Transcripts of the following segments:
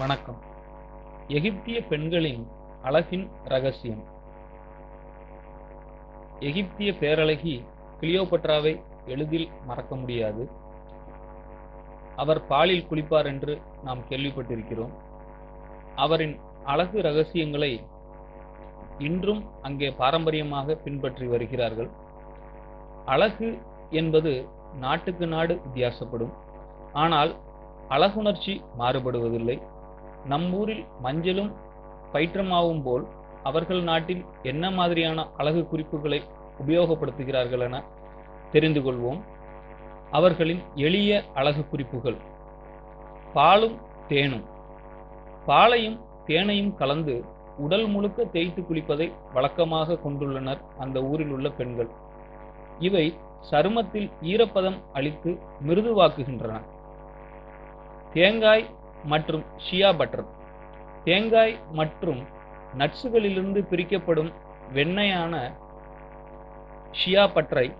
வணக்கம். எகிப்திய பெண்களின் அழகின் ரகசியம். எகிப்திய பேரழகி கிளியோபட்ராவை எளிதில் மறக்க முடியாது. அவர் பாலில் குளிப்பார் என்று நாம் கேள்விப்பட்டிருக்கிறோம். அவரின் அழகு ரகசியங்களை இன்றும் அங்கே பாரம்பரியமாக பின்பற்றி வருகிறார்கள். அழகு என்பது நாட்டுக்கு நாடு வித்தியாசப்படும். ஆனால் அழகுணர்ச்சி மாறுபடுவதில்லை. நம்மூரில் மஞ்சளும் பயிற்றமாவும் போல் அவர்கள் நாட்டில் என்ன மாதிரியான அழகு குறிப்புகளை உபயோகப்படுத்துகிறார்கள் என தெரிந்து கொள்வோம். அவர்களின் எளிய அழகு குறிப்புகள். பாலும் தேனும். பாலையும் தேனையும் கலந்து உடல் முழுக்க தேய்த்து குளிப்பதை வழக்கமாக கொண்டுள்ளனர் அந்த ஊரில் உள்ள பெண்கள். இவை சருமத்தில் ஈரப்பதம் அளித்து மிருதுவாக்குகின்றன. தேங்காய் மற்றும் ஷியா பட்டர். தேங்காய் மற்றும் நட்ஸுகளிலிருந்து பிரிக்கப்படும் வெண்ணையான ஷியா பட்டரை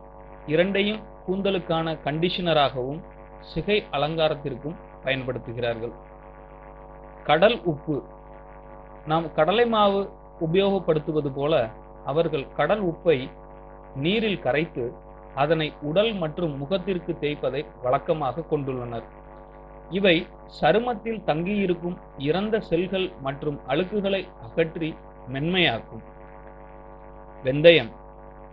இரண்டையும் கூந்தலுக்கான கண்டிஷனராகவும் சிகை அலங்காரத்திற்கும் பயன்படுத்துகிறார்கள். கடல் உப்பு. நாம் கடலை மாவு உபயோகப்படுத்துவது போல அவர்கள் கடல் உப்பை நீரில் கரைத்து அதனை உடல் மற்றும் முகத்திற்கு தேய்ப்பதை வழக்கமாக கொண்டுள்ளனர். இவை சருமத்தில் தங்கியிருக்கும் இறந்த செல்கள் மற்றும் அழுக்குகளை அகற்றி மென்மையாக்கும். வெந்தயம்.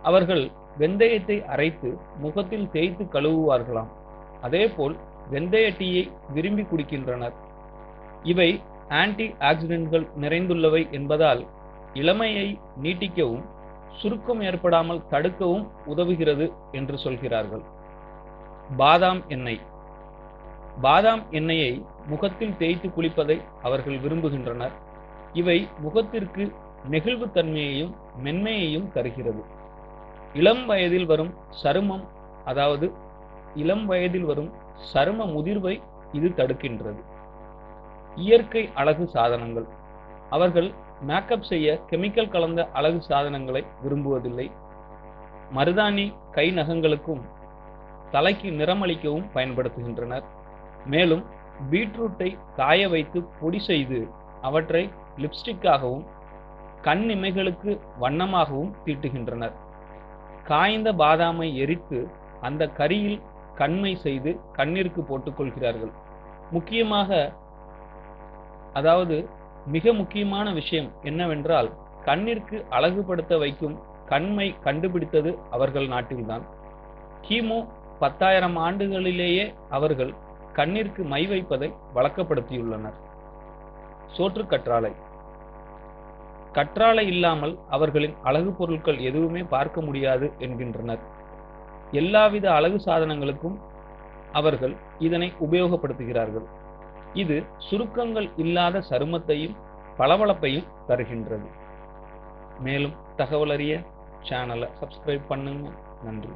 அவர்கள் வெந்தயத்தை அரைத்து முகத்தில் தேய்த்து கழுவுவார்களாம். அதேபோல் வெந்தய டீயை விரும்பி குடிக்கின்றனர். இவை ஆன்டி ஆக்சிடென்ட்கள் நிறைந்துள்ளவை என்பதால் இளமையை நீட்டிக்கவும் சுருக்கம் ஏற்படாமல் தடுக்கவும் உதவுகிறது என்று சொல்கிறார்கள். பாதாம் எண்ணெய். பாதாம் எண்ணெயை முகத்தில் தேய்த்து குளிப்பதை அவர்கள் விரும்புகின்றனர். இவை முகத்திற்கு நெகிழ்வுத்தன்மையையும் மென்மையையும் தருகிறது. இளம் வயதில் வரும் சருமம் அதாவது இளம் வயதில் வரும் சரும முதிர்வை இது தடுக்கின்றது. இயற்கை அழகு சாதனங்கள். அவர்கள் மேக்கப் செய்ய கெமிக்கல் கலந்த அழகு சாதனங்களை விரும்புவதில்லை. மருதாணி கை நகங்களுக்கும் தலைக்கு நிறமளிக்கவும் பயன்படுத்துகின்றனர். மேலும் பீட்ரூட்டை காய வைத்து பொடி செய்து அவற்றை லிப்ஸ்டிக்காகவும் கண் இமைகளுக்கு வண்ணமாகவும் தீட்டுகின்றனர். காய்ந்த பாதாமை எரித்து அந்த கரியில் கண்மை செய்து கண்ணிற்கு போட்டுக்கொள்கிறார்கள். முக்கியமாக அதாவது மிக முக்கியமான விஷயம் என்னவென்றால் கண்ணிற்கு அழகுபடுத்த வைக்கும் கண்மை கண்டுபிடித்தது அவர்கள் நாட்டில்தான். கிமு பத்தாயிரம் ஆண்டுகளிலேயே அவர்கள் கண்ணிற்கு மை வைப்பதை வழக்கப்படுத்தியுள்ளனர். சோற்று கற்றாழை. கற்றாழை இல்லாமல் அவர்களின் அழகு பொருட்கள் எதுவுமே பார்க்க முடியாது என்கின்றனர். எல்லாவித அழகு சாதனங்களுக்கும் அவர்கள் இதனை உபயோகப்படுத்துகிறார்கள். இது சுருக்கங்கள் இல்லாத சருமத்தையும் பளபளப்பையும் தருகின்றது. மேலும் தகவல் அறிய சேனலை சப்ஸ்கிரைப் பண்ணுங்க. நன்றி.